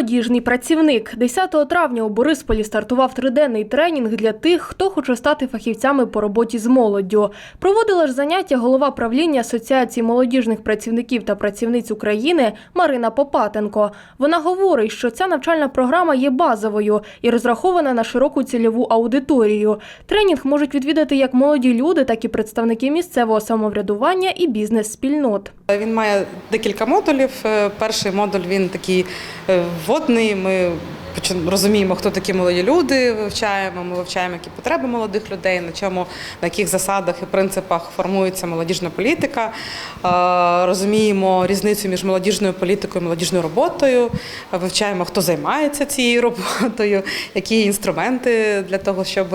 Молодіжний працівник 10 травня у Борисполі стартував триденний тренінг для тих, хто хоче стати фахівцями по роботі з молоддю. Проводила ж заняття голова правління Асоціації молодіжних працівників та працівниць України Марина Попатенко. Вона говорить, що ця навчальна програма є базовою і розрахована на широку цільову аудиторію. Тренінг можуть відвідати як молоді люди, так і представники місцевого самоврядування і бізнес-спільнот. Він має декілька модулів. Е, Перший модуль він такий водний. Ми розуміємо, хто такі молоді люди. Вивчаємо. Ми вивчаємо, які потреби молодих людей, на чому на яких засадах і принципах формується молодіжна політика. Розуміємо різницю між молодіжною політикою і молодіжною роботою. Вивчаємо, хто займається цією роботою, які інструменти для того, щоб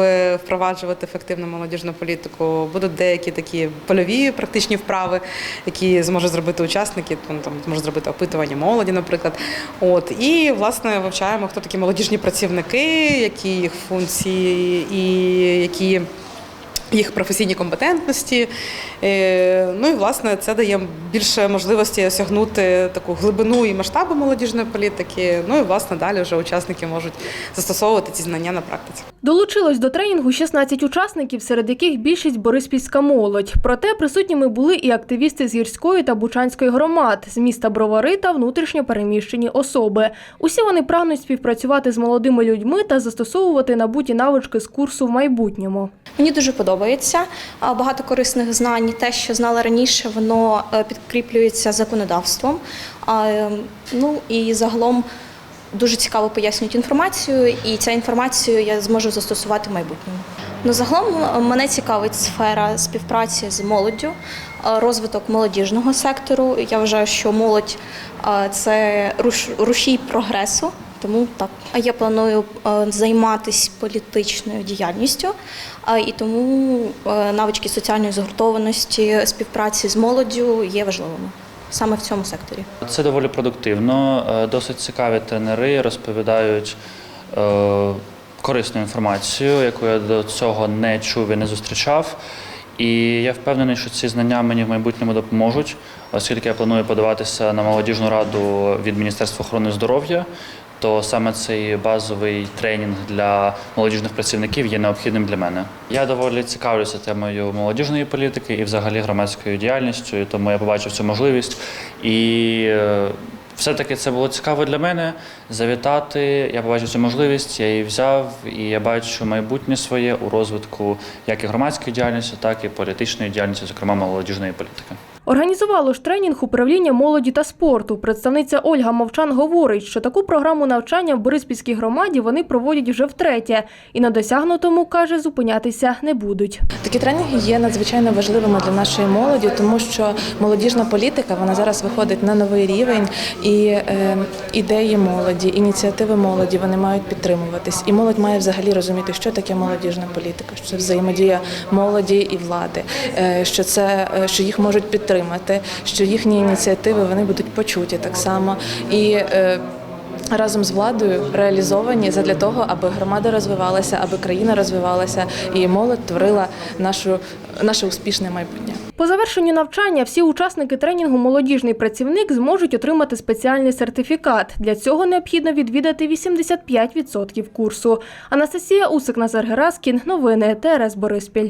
впроваджувати ефективну молодіжну політику. Будуть деякі такі польові практичні вправи, які зможуть зробити учасники, там, там зможуть зробити опитування молоді, наприклад. От і власне вивчаємо, хто такі молодіжні працівники, які їх функції і які. Їх професійні компетентності. Е, Ну і власне це дає більше можливості осягнути таку глибину і масштаби молодіжної політики. Ну і власне далі вже учасники можуть застосовувати ці знання на практиці. Долучилось до тренінгу 16 учасників, серед яких більшість бориспільська молодь. Проте присутніми були і активісти з гірської та бучанської громад, з міста Бровари та внутрішньо переміщені особи. Усі вони прагнуть співпрацювати з молодими людьми та застосовувати набуті навички з курсу в майбутньому. Мені дуже подобається багато корисних знань. Те, що знала раніше, воно е, підкріплюється законодавством. Ем, Ну і загалом дуже цікаво пояснюють інформацію, і ця інформацію я зможу застосувати в майбутньому. Ну, загалом е, мене цікавить сфера співпраці з молоддю, е, розвиток молодіжного сектору. Я вважаю, що молодь це руш- рушій прогресу. Тому так. А я планую е, займатися політичною діяльністю, і тому е, навички соціальної згуртованості, співпраці з молоддю є важливими саме в цьому секторі. Це доволі продуктивно. Е, Досить цікаві тренери розповідають е, корисну інформацію, яку я до цього не чув і не зустрічав. І я впевнений, що ці знання мені в майбутньому допоможуть, оскільки я планую подаватися на молодіжну раду від Міністерства охорони здоров'я. То саме цей базовий тренінг для молодіжних працівників є необхідним для мене. Я доволі цікавлюся темою молодіжної політики і взагалі громадською діяльністю, тому я побачив цю можливість. І е, все-таки це було цікаво для мене завітати. Я побачив цю можливість, я її взяв, і я бачу майбутнє своє у розвитку як і громадської діяльності, так і політичної діяльності, зокрема молодіжної політики. Організувало ж тренінг управління молоді та спорту. Представниця Ольга Мовчан говорить, що таку програму навчання в Бориспільській громаді вони проводять вже втретє, і на досягнутому каже, зупинятися не будуть. Такі тренінги є надзвичайно важливими для нашої молоді, тому що молодіжна політика вона зараз виходить на новий рівень, і е, ідеї молоді, ініціативи молоді вони мають підтримуватись. І молодь має взагалі розуміти, що таке молодіжна політика, що це взаємодія молоді і влади, е, що це е, що їх можуть підтримати, що їхні ініціативи вони будуть почуті так само і. е, Разом з владою реалізовані задля того, аби громада розвивалася, аби країна розвивалася, і молодь творила нашу наше успішне майбутнє. По завершенню навчання всі учасники тренінгу Молодіжний працівник зможуть отримати спеціальний сертифікат. Для цього необхідно відвідати 85% курсу. Анастасія Усик, Назар Гераскін. Новини ТРС Бориспіль.